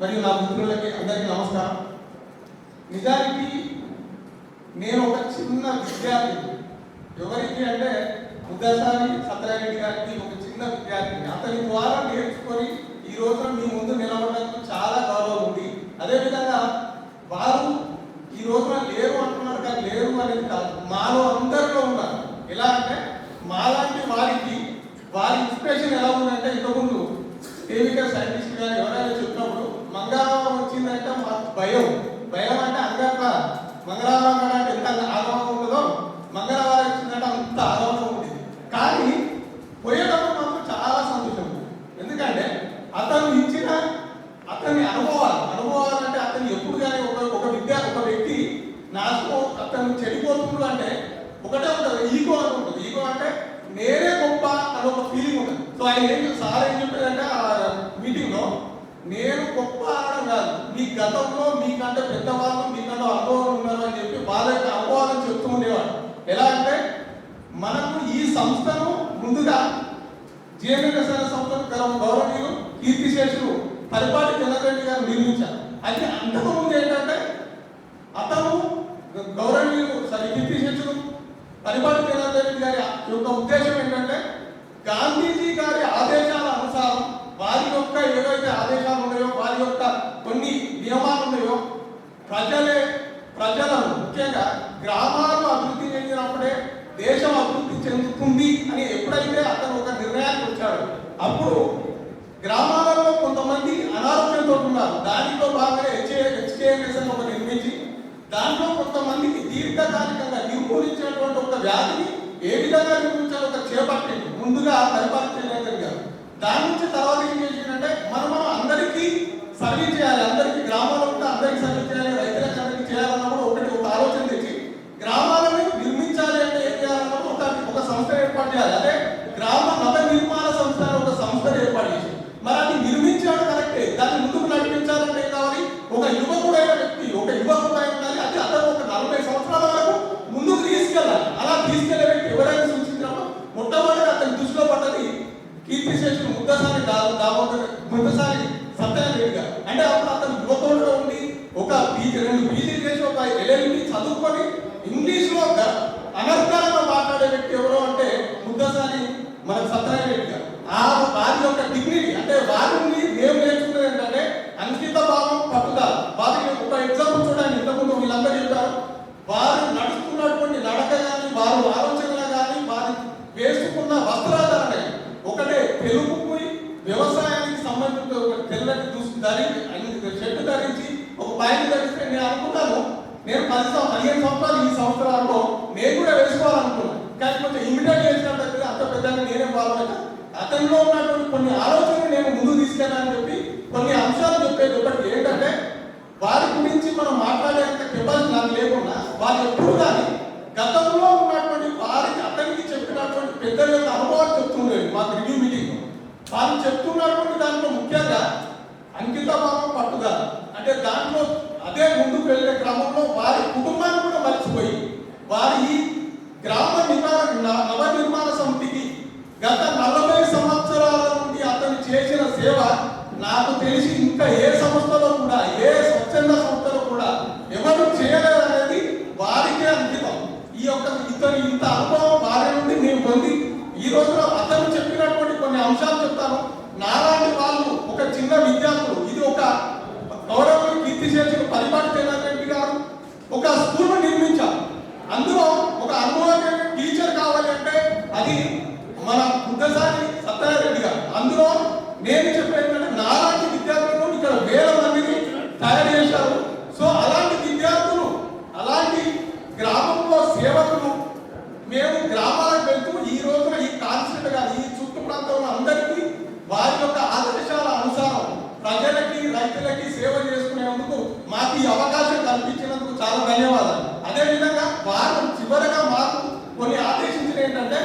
మరియు నా మిత్రులకి అందరికీ నమస్కారం. నిజానికి నేను ఒక చిన్న విద్యార్థి ఎవరికి అంటే ముద్దసారి సత్యనారాయణ గారికి ఒక చిన్న విద్యార్థి అతని ద్వారా నేర్చుకొని ఈ రోజున మీ ముందు నిలబడడానికి చాలా గౌరవం ఉంది. అదేవిధంగా వారు ఈ రోజున లేరు అంటున్నారు కానీ లేరు అనేది కాదు. మాలో అందరిలో ఉన్నారు. ఎలా అంటే మాలాంటి వారికి వారి ఇన్స్పిరేషన్ ఎలా ఉందంటే ఇంతకుముందు దేవిక సైంటిస్ట్ గారు ఎవరైనా చెప్పినప్పుడు మంగళవారం వచ్చిందంటే మాకు భయం భయం అంటే అంగక్క మంగళవారం అంటే ఎంత ఆగమనం ఉంటుందో మంగళవారం వచ్చిందంటే అంత ఆగమనం ఉంటుంది కానీ పోయేటప్పుడు మాకు చాలా సంతోషం ఉంది. ఎందుకంటే అతను ఇచ్చిన అతని అనుభవాలు అనుభవాలు అంటే అతను ఎప్పుడు కానీ ఒక ఒక విద్య ఒక వ్యక్తి నాశనం అతను ఎప్పుడు అంటే ఒకటే ఉంటుంది ఈగో అని ఉంటుంది. ఈగో అంటే నేనే గొప్ప అని ఒక ఫీలింగ్ ఉంటుంది. సో ఆయన ఏం సార్ ఏం చెప్పారంటే ఆ మీటింగ్లో నేను గొప్ప అనడం కాదు. మీ గతంలో మీకంటే పెద్దవాళ్ళు మీకంటే అనుభవం ఉన్నారు అని చెప్పి వాళ్ళ యొక్క అనుభవాలను చెప్తూ ఉండేవాడు. ఎలా అంటే మనకు ఈ సంస్థను ముందుగా జీఎన్ఎస్ఎల్ సంస్థను గౌరవ- గౌరవనీయులు కీర్తిశేషులు పరిపాటి చంద్రరెడ్డి గారు నిర్మించారు. అయితే అంతకుముందు ఏంటంటే అతను గౌరవనీయులు సరి కీర్తిశేషులు పరిపాలన చంద్రరెడ్డి గారి యొక్క ఉద్దేశం ఏంటంటే గాంధీజీ గారి ఆదేశాల అనుసారం వారి యొక్క ఏవైతే ఆదేశాలు ఉన్నాయో వారి యొక్క కొన్ని నియమాలు ఉన్నాయో ప్రజలే ప్రజలను ముఖ్యంగా గ్రామాలు అభివృద్ధి చెందినప్పుడే దేశం అభివృద్ధి చెందుతుంది అని ఎప్పుడైతే అతను ఒక నిర్ణయానికి వచ్చాడు అప్పుడు గ్రామాలలో కొంతమంది అనారోగ్యంతో ఉన్నారు. దానితో భాగంగా హెచ్ఏ హెచ్కేఎంఎస్ అని ఒక నిర్మించి దాంట్లో కొంతమందికి దీర్ఘకాలికంగా నిర్మూలించినటువంటి ఒక వ్యాధిని ఏ విధంగా నిర్మించాలో ఒక చేపట్టింది ముందుగా పరిపాలన గారు దాని నుంచి తర్వాత ఏం చేసిందంటే మనం మనం అందరికీ సర్వీస్ చేయాలి అందరికీ గ్రామ ఉంటే అందరికీ సర్వీస్ చేయాలి రైతులకు అందరికీ చేయాలన్నప్పుడు ఒకటి ఒక ఆలోచన తెచ్చి గ్రామాలను నిర్మించాలి అంటే ఏం చేయాలన్నప్పుడు ఒక ఒక సంస్థ ఏర్పాటు చేయాలి అదే గ్రామ మత నిర్మాణ సంస్థ అని ఒక సంస్థను ఏర్పాటు చేసి మరి అది నిర్మించాడు కరెక్టే దాన్ని ముందుకు నడిపించాలంటే ఏం కావాలి ఒక యువకుడైన వ్యక్తి ఒక యువకుడై ఉండాలి అది అతను ఒక నలభై సంవత్సరాల వరకు ముందుకు తీసుకెళ్ళాలి అలా తీసుకెళ్ళే వ్యక్తి ఎవరైనా సూచించినప్పుడు మొట్టమొదటి అతని దృష్టిలో పడ్డది కీర్తిశేషులు ముద్దసారి దా- దామోదర్ ముద్దసారి సత్యనారాయణ గారు అంటే అప్పుడు అతను యువతలో ఉండి ఒక పీజీ రెండు పీజీలు చేసి ఒక ఎల్ఎల్బి చదువుకొని ఇంగ్లీష్లో గ- అనర్గళంగా మాట్లాడే వ్యక్తి ఎవరు అంటే ముద్దసారి మన సత్యనారాయణ రెడ్డి గారు ఆ వారి యొక్క డిగ్నిటీ అంటే వారి నుండి మేము నేర్చుకున్నది ఏంటంటే అంకిత భావం పట్టుదల వారికి ఒక ఎగ్జాంపుల్ చూడండి ఇంతకుముందు వీళ్ళందరూ చెప్పారు వారు నడుస్తున్నటువంటి నడక కానీ వారు ఆలోచనలు కానీ వారి వేసుకున్న వస్త్రాధారణ కానీ ఒకటే తెలుగుకి వ్యవసాయానికి తెల్లని చూసి ధరించి షర్ట్ ధరించి ఒక పైన ధరిస్తే నేను అనుకున్నాను నేను పది పదిహేను సంవత్సరాలు ఈ సంవత్సరాల్లో నేను కూడా వేసుకోవాలనుకున్నాను. కానీ కొంచెం ఇమిటేట్ చేసినట్టు అంత పెద్దగా నేనే బాగోలేక అతనిలో ఉన్నటువంటి కొన్ని ఆలోచనలు నేను ముందు తీసుకెళ్ళాలని చెప్పి కొన్ని అంశాలు చెప్పేది ఒకటి ఏంటంటే వారి గురించి మనం మాట్లాడేంత కెపాసిటీ నాకు లేకుండా వారు ఎప్పుడు కానీ గతంలో ఉన్నటువంటి వారికి అతనికి చెప్పినటువంటి పెద్దల యొక్క అనుభవాలు చెప్తుండేది మాకు రివ్యూ మీటింగ్ వాళ్ళు చెప్తున్నటువంటి దాంట్లో ముఖ్యంగా అంకిత భావం పట్టుదల. అంటే దాంట్లో అదే ముందుకు వెళ్ళే క్రమంలో వారి కుటుంబాన్ని కూడా మర్చిపోయి వారి ఈ గ్రామ నిర్మాణ నవ నిర్మాణ సమితికి గత నలభై సంవత్సరాల నుండి అతను చేసిన సేవ నాకు తెలిసి ఇంకా ఏ సంస్థలో కూడా ఏ స్వచ్ఛంద సంస్థలో కూడా ఎవరు చేయలేదనేది వారికే అంకితం. ఈ యొక్క ఇతను ఇంత అనుభవం వారి నుండి నేను పొంది ఈ రోజున అతను చెప్పినటువంటి కొన్ని అంశాలు చెప్తాను. నాలాంటి వాళ్ళు ఒక చిన్న విద్యార్థులు ఇది ఒక గౌరవ కీర్తి చేసిన పరిపాటి రెడ్డి గారు ఒక స్కూల్ నిర్మించారు. అందులో ఒక అనుభవమైన టీచర్ కావాలి అంటే అది మన బుద్ధసారి సత్యనారాయణ గారు. అందులో నేను చెప్పేది ఏంటంటే నాలాంటి విద్యార్థులను ఇక్కడ వేల మందిని తయారు చేశారు సో అలాంటి విద్యార్థులు అలాంటి గ్రామంలో సేవకులు మేము గ్రామాలకు వెళ్తూ ఈ రోజున ఈ కాన్సెప్ట్గా ఈ చుట్టూ ప్రాంతంలో అందరికీ వారి యొక్క ఆదేశాల అనుసారం ప్రజలకి రైతులకి సేవ చేసుకునేందుకు మాకు ఈ అవకాశం కల్పించినందుకు చాలా ధన్యవాదాలు. అదేవిధంగా వారు చివరగా మాకు కొన్ని ఆదేశించిన ఏంటంటే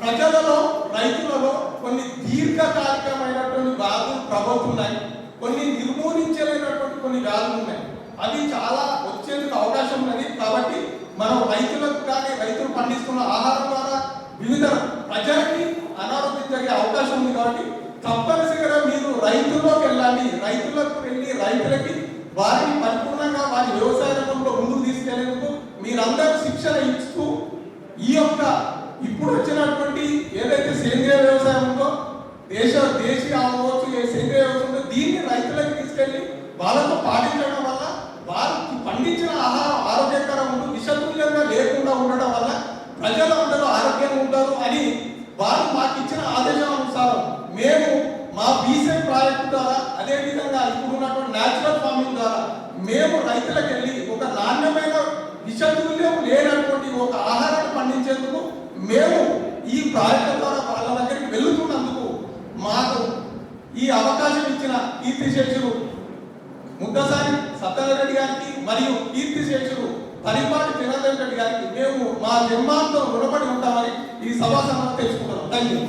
ప్రజలలో రైతులలో కొన్ని దీర్ఘకాలికమైనటువంటి వ్యాధులు ప్రబోతున్నాయి. కొన్ని నిర్మూలించలేనటువంటి కొన్ని వ్యాధులు ఉన్నాయి. అవి చాలా వచ్చేందుకు అవకాశం ఉన్నది. కాబట్టి మనం రైతులకు కానీ రైతులు పండిస్తున్న ఆహారం ద్వారా వివిధ ప్రజలకి అనారోగ్యం జరిగే అవకాశం ఉంది కాబట్టి తప్పనిసరిగా మీరు రైతుల్లోకి వెళ్ళాలి. రైతులకు వెళ్ళి రైతులకి వారిని పరిపూర్ణంగా వారి వ్యవసాయ రంగంలో ముందుకు తీసుకెళ్ళేందుకు మీరందరూ శిక్షణ ఇస్తూ ఈ యొక్క ఇప్పుడు వచ్చినటువంటి ఏదైతే సేంద్రియ వ్యవసాయం ఉందో దేశ దేశీయ అవ్వచ్చు ఏ సేంద్రియ వ్యవసాయం ఉందో దీన్ని రైతులకు తీసుకెళ్ళి వాళ్ళతో పాటించడం వల్ల వారు పండించిన ఆహారం ఆరోగ్యకరం ఉంటుంది విషతుల్యంగా లేకుండా ఉండడం వల్ల ప్రజలందరూ ఆరోగ్యంగా ఉంటారు అని వారు మాకు ఇచ్చిన ఆదేశం అనుసారం మేము ప్రాజెక్టు ద్వారా అదే విధంగా ఇప్పుడు ఉన్నటువంటి న్యాచురల్ ఫార్మింగ్ ద్వారా మేము రైతులకు వెళ్ళి ఒక నాణ్యమైన విషతుల్యం లేనటువంటి ఒక ఆహారాన్ని పండించేందుకు మేము ఈ ప్రాజెక్ట్ ద్వారా వాళ్ళ దగ్గరికి వెళుతున్నందుకు మాకు ఈ అవకాశం ఇచ్చిన కీర్తి శేషులు ముద్దసారి సత్యనారాయణ గారికి మరియు కీర్తి శేషులు పరిపాటి చిరంజీవి రెడ్డి గారికి మేము మా నిర్మాణంతో రుణపడి ఉంటామని ఈ సభా సభలో తెలుసుకుంటున్నాం. Thank you